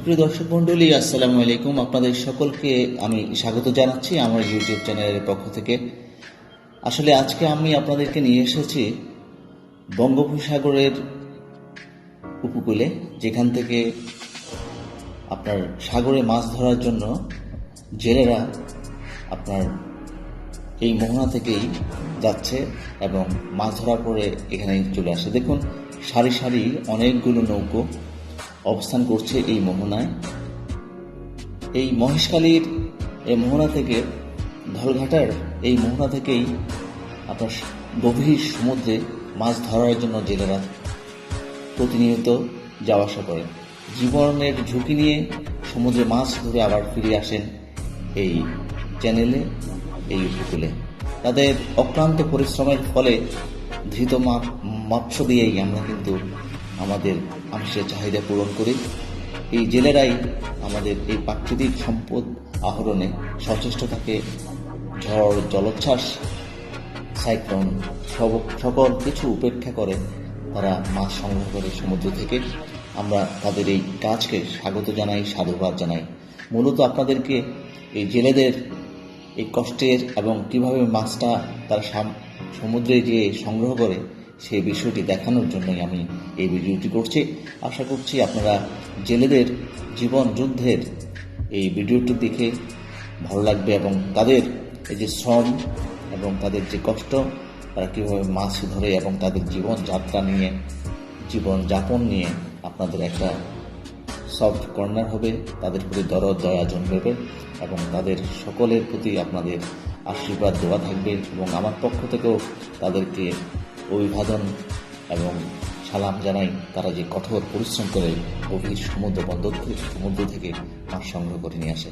প্রিয় দর্শক মন্ডলী, আসসালামু আলাইকুম। আপনাদের সকলকে আমি স্বাগত জানাচ্ছি আমার ইউটিউব চ্যানেলের পক্ষ থেকে। আসলে আজকে আমি আপনাদেরকে নিয়ে এসেছি বঙ্গোপসাগরের উপকূলে, যেখান থেকে আপনার সাগরে মাছ ধরার জন্য জেলেরা আপনার এই মোহনা থেকেই যাচ্ছে এবং মাছ ধরার পরে এখানে চলে আসে। দেখুন, সারি সারি অনেকগুলো নৌকো অবস্থান করছে এই মোহনায়। এই মহেশখালীর এই মোহনা থেকে, ধলঘাটার এই মোহনা থেকেই আপনার গভীর সমুদ্রে মাছ ধরার জন্য জেলেরা প্রতিনিয়ত যাওয়া আসা করেন। জীবনের ঝুঁকি নিয়ে সমুদ্রে মাছ ধরে আবার ফিরে আসেন এই চ্যানেলে, এই উপকূলে তাদের অক্লান্ত পরিশ্রমের ফলে ধৃত মাপ মাৎস্য দিয়েই আমরা কিন্তু আমাদের আংশের চাহিদা পূরণ করি। এই জেলেরাই আমাদের এই প্রাকৃতিক সম্পদ আহরণে সচেষ্ট থাকে ঝড়, জলোচ্ছ্বাস, সাইক্লোন, সব- সকল কিছু উপেক্ষা করে তারা মাছ সংগ্রহ করে সমুদ্র থেকে। আমরা তাদের এই কাজকে স্বাগত জানাই, সাধুবাদ জানাই। মূলত আপনাদেরকে এই জেলেদের এই কষ্টের এবং কীভাবে মাছটা তারা সাম- সমুদ্রে যেয়ে সংগ্রহ করে সেই বিষয়টি দেখানোর জন্যই আমি এই ভিডিওটি করছি। আশা করছি আপনারা জেলেদের জীবন যুদ্ধের এই ভিডিওটি দেখে ভালো লাগবে এবং তাদের এই যে শ্রম এবং তাদের যে কষ্ট, তারা কীভাবে মাছ ধরে এবং তাদের জীবন যাত্রা নিয়ে জীবন যাপন নিয়ে আপনাদের একটা সফট কর্নার হবে, তাদের প্রতি দরদ, দয়া জন্মেবে এবং তাদের সকলের প্রতি আপনাদের আশীর্বাদ দেওয়া থাকবে এবং আমার পক্ষ থেকেও তাদেরকে অভিবাদন এবং সালাম জানাই তারা যে কঠোর পরিশ্রম করে গভীর সমুদ্র বন্দর থেকে সমুদ্র থেকে মাছ সংগ্রহ করে নিয়ে আসে